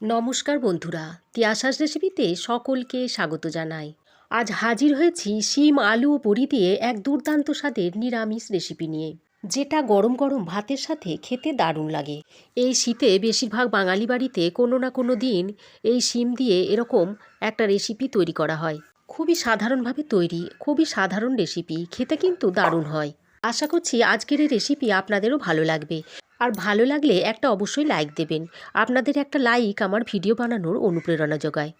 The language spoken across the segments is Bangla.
নমস্কার বন্ধুরা, তিয়াশাস রেসিপিতে সকলকে স্বাগত জানাই। আজ হাজির হয়েছি শিম, আলু ও বড়ি দিয়ে এক দুর্দান্ত স্বাদের নিরামিষ রেসিপি নিয়ে, যেটা গরম গরম ভাতের সাথে খেতে দারুণ লাগে। এই শীতে বেশিরভাগ বাঙালি বাড়িতে কোনো না কোনো দিন এই শিম দিয়ে এরকম একটা রেসিপি তৈরি করা হয়। খুবই সাধারণভাবে তৈরি, খুবই সাধারণ রেসিপি, খেতে কিন্তু দারুণ হয়। আশা করছি আজকের এই রেসিপি আপনাদেরও ভালো লাগবে। আর ভালো লাগলে একটা অবশ্যই লাইক দেবেন। আপনাদের একটা লাইক আমার ভিডিও বানানোর অনুপ্রেরণা যোগায়।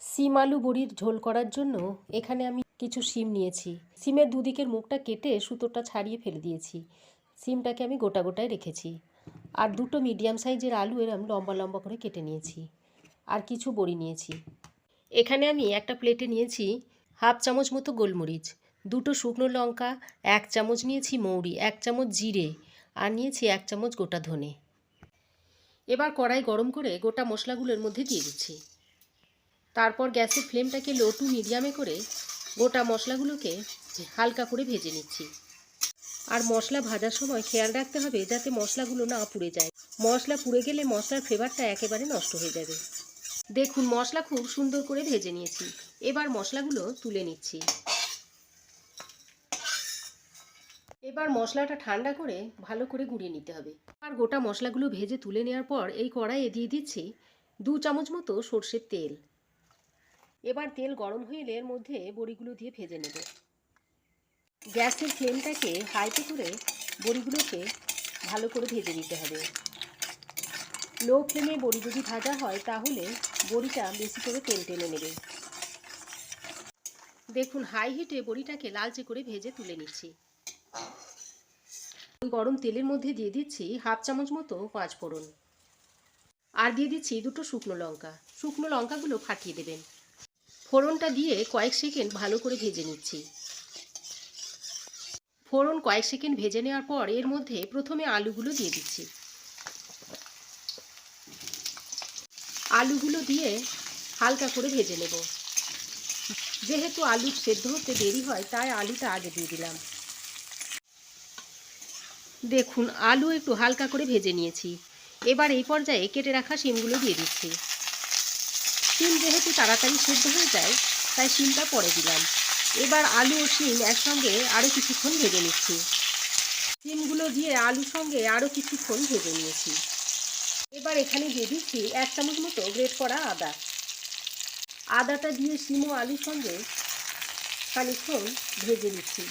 সিম আলু বড়ির ঝোল করার জন্য এখানে আমি কিছু সিম নিয়েছি। সিমের দুদিকের মুখটা কেটে সুতোটা ছাড়িয়ে ফেলে দিয়েছি। সিমটাকে আমি গোটা গোটায় রেখেছি। আর দুটো মিডিয়াম সাইজের আলু এরম লম্বা লম্বা করে কেটে নিয়েছি। আর কিছু বড়ি নিয়েছি। এখানে আমি একটা প্লেটে নিয়েছি হাফ চামচ মতো গোলমরিচ, দুটো শুকনো লঙ্কা, এক চামচ নিয়েছি মৌরি, এক চামচ জিরে আর নিয়েছি এক চামচ গোটা ধনে। এবার কড়াই গরম করে গোটা মশলাগুলোর মধ্যে দিয়ে দিচ্ছি। তারপর গ্যাসের ফ্লেমটাকে লো টু মিডিয়ামে করে গোটা মশলাগুলোকে হালকা করে ভেজে নিচ্ছি। আর মশলা ভাজার সময় খেয়াল রাখতে হবে যাতে মশলাগুলো না পুড়ে যায়। মশলা পুড়ে গেলে মশলার ফ্লেভারটা একেবারে নষ্ট হয়ে যাবে। দেখুন, মশলা খুব সুন্দর করে ভেজে নিয়েছি। এবার মশলাগুলো তুলে নিচ্ছি। এবার মশলাটা ঠান্ডা করে ভালো করে গুঁড়িয়ে নিতে হবে। আর গোটা মশলাগুলো ভেজে তুলে নেওয়ার পর এই কড়াইয়ে দিয়ে দিচ্ছি দু চামচ মতো সর্ষের তেল। এবার তেল গরম হয়ে এলে এর মধ্যে বড়িগুলো দিয়ে ভেজে নেব। গ্যাসের ফ্লেমটাকে হাইতে করে বড়িগুলোকে ভালো করে ভেজে নিতে হবে। লো ফ্লেমে বড়ি যদি ভাজা হয় তাহলে বড়িটা বেশি করে তেল টেনে নেবে। দেখুন, হাই হিটে বড়িটাকে লালচে করে ভেজে তুলে নিচ্ছি। গরম তেলের মধ্যে দিয়ে দিচ্ছি হাফ চামচ মতো পাঁচ ফোড়ন। আর দিয়ে দিচ্ছি দুটো শুকনো লঙ্কা। শুকনো লঙ্কাগুলো ফাটিয়ে দেবেন। ফোড়নটা দিয়ে কয়েক সেকেন্ড ভালো করে ভেজে নিচ্ছি। ফোড়ন কয়েক সেকেন্ড ভেজে নেওয়ার পর এর মধ্যে প্রথমে আলুগুলো দিয়ে দিচ্ছি। আলুগুলো দিয়ে হালকা করে ভেজে নেব। যেহেতু আলু সেদ্ধ হতে দেরি হয়, তাই আলুটা আগে দিয়ে দিলাম। দেখুন, আলু একটু হালকা করে ভেজে নিয়েছি। এবার এই পর্যায়ে কেটে রাখা শিমগুলো দিয়ে দিচ্ছি। শিম যেহেতু তাড়াতাড়ি সেদ্ধ হয়ে যায়, তাই শিমটা পরে দিলাম। এবার আলু ও শিম একসঙ্গে আরও কিছুক্ষণ ভেজে নিচ্ছি। শিমগুলো দিয়ে আলুর সঙ্গে আরও কিছুক্ষণ ভেজে নিয়েছি। এবার এখানে দিয়ে দিচ্ছি এক চামচ মতো গ্রেট করা আদা। আদাটা দিয়ে শিম ও আলুর সঙ্গে খানিক্ষণ ভেজে নিচ্ছি।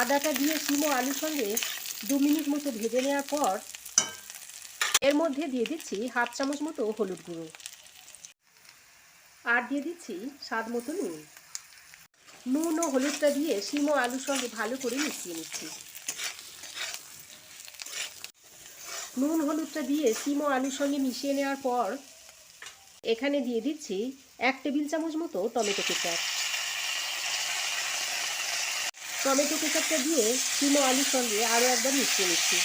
আদাটা দিয়ে শিম আলুর সঙ্গে দু মিনিট মতো ভেজে নেওয়ার পর এর মধ্যে দিয়ে দিচ্ছি হাফ চামচ মতো হলুদ গুঁড়ো। আর দিয়ে দিচ্ছি স্বাদ মতো নুন। নুন ও হলুদটা দিয়ে শিম আলুর সঙ্গে ভালো করে মিশিয়ে নিচ্ছি। নুন হলুদটা দিয়ে শিম আলুর সঙ্গে মিশিয়ে নেওয়ার পর এখানে দিয়ে দিচ্ছি এক টেবিল চামচ মতো টমেটো কেচাপ টমেটো কেচাপটা দিয়ে ও আলুর সঙ্গে আরও একবার মিশিয়ে নিচ্ছি।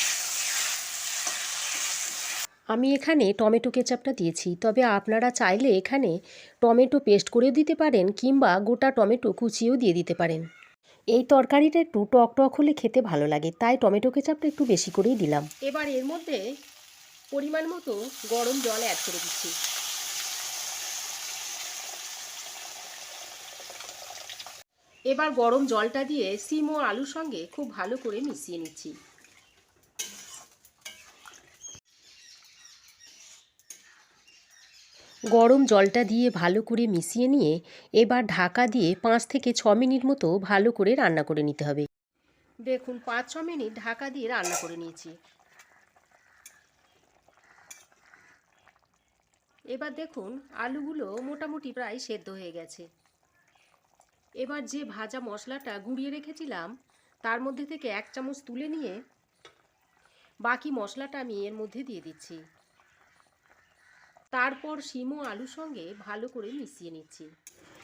আমি এখানে টমেটো কেচাপটা দিয়েছি, তবে আপনারা চাইলে এখানে টমেটো পেস্ট করেও দিতে পারেন কিংবা গোটা টমেটো কুচিয়েও দিয়ে দিতে পারেন। এই তরকারিটা একটু টক টক হলে খেতে ভালো লাগে, তাই টমেটো কেচাপটা একটু বেশি করেই দিলাম। এবার এর মধ্যে পরিমাণ মতো গরম জল অ্যাড করে দিচ্ছি। এবার গরম জলটা দিয়ে সিম ও আলুর সঙ্গে খুব ভালো করে মিশিয়ে নিচ্ছি। গরম জলটা দিয়ে ভালো করে মিশিয়ে নিয়ে এবার ঢাকা দিয়ে পাঁচ থেকে ছ মিনিট মতো ভালো করে রান্না করে নিতে হবে। দেখুন, পাঁচ ছ মিনিট ঢাকা দিয়ে রান্না করে নিয়েছি। এবার দেখুন, আলুগুলো মোটামুটি প্রায় সেদ্ধ হয়ে গেছে। এবার যে ভাজা মশলাটা গুঁড়িয়ে রেখেছিলাম, তার মধ্যে থেকে এক চামচ তুলে নিয়ে বাকি মশলাটা আমি এর মধ্যে দিয়ে দিচ্ছি। তারপর শিম ও আলুর সঙ্গে ভালো করে মিশিয়ে নিচ্ছি।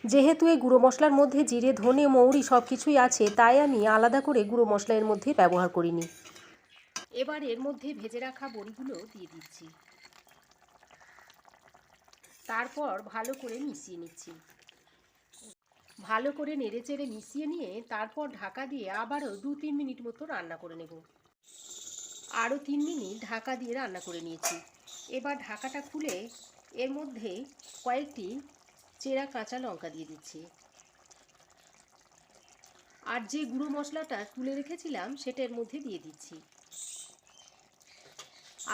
যেহেতু এই গুঁড়ো মশলার মধ্যে জিরে, ধনে, মৌরি সব কিছুই আছে, তাই আমি আলাদা করে গুঁড়ো মশলা এর মধ্যে ব্যবহার করিনি। এবার এর মধ্যে ভেজে রাখা বড়িগুলো দিয়ে দিচ্ছি। তারপর ভালো করে মিশিয়ে নিচ্ছি। ভালো করে নেড়েচেড়ে মিশিয়ে নিয়ে তারপর ঢাকা দিয়ে আবারও দু তিন মিনিট মতো রান্না করে নেব। আরও তিন মিনিট ঢাকা দিয়ে রান্না করে নিয়েছি। এবার ঢাকাটা খুলে এর মধ্যে কয়েকটি চেরা কাঁচা লঙ্কা দিয়ে দিচ্ছি। আর যে গুঁড়ো মশলাটা তুলে রেখেছিলাম সেটা এর মধ্যে দিয়ে দিচ্ছি।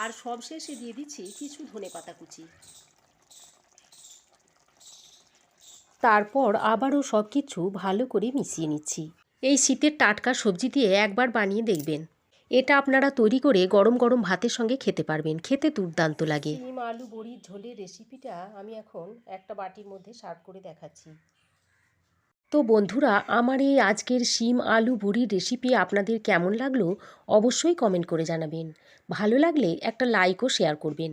আর সবশেষে দিয়ে দিচ্ছি কিছু ধনে পাতা কুচি। তারপর আবারও সব কিছু ভালো করে মিশিয়ে নিচ্ছি। এই শীতের টাটকা সবজি দিয়ে একবার বানিয়ে দেখবেন। এটা আপনারা তৈরি করে গরম গরম ভাতের সঙ্গে খেতে পারবেন। খেতে দুর্দান্ত লাগে। শিম আলু বড়ির ঝোলের রেসিপিটা আমি এখন একটা বাটির মধ্যে সার্ভ করে দেখাচ্ছি। তো বন্ধুরা আমার এই আজকের শিম আলু বড়ির রেসিপি আপনাদের কেমন লাগল অবশ্যই কমেন্ট করে জানাবেন। ভালো লাগলে একটা লাইক ও শেয়ার করবেন।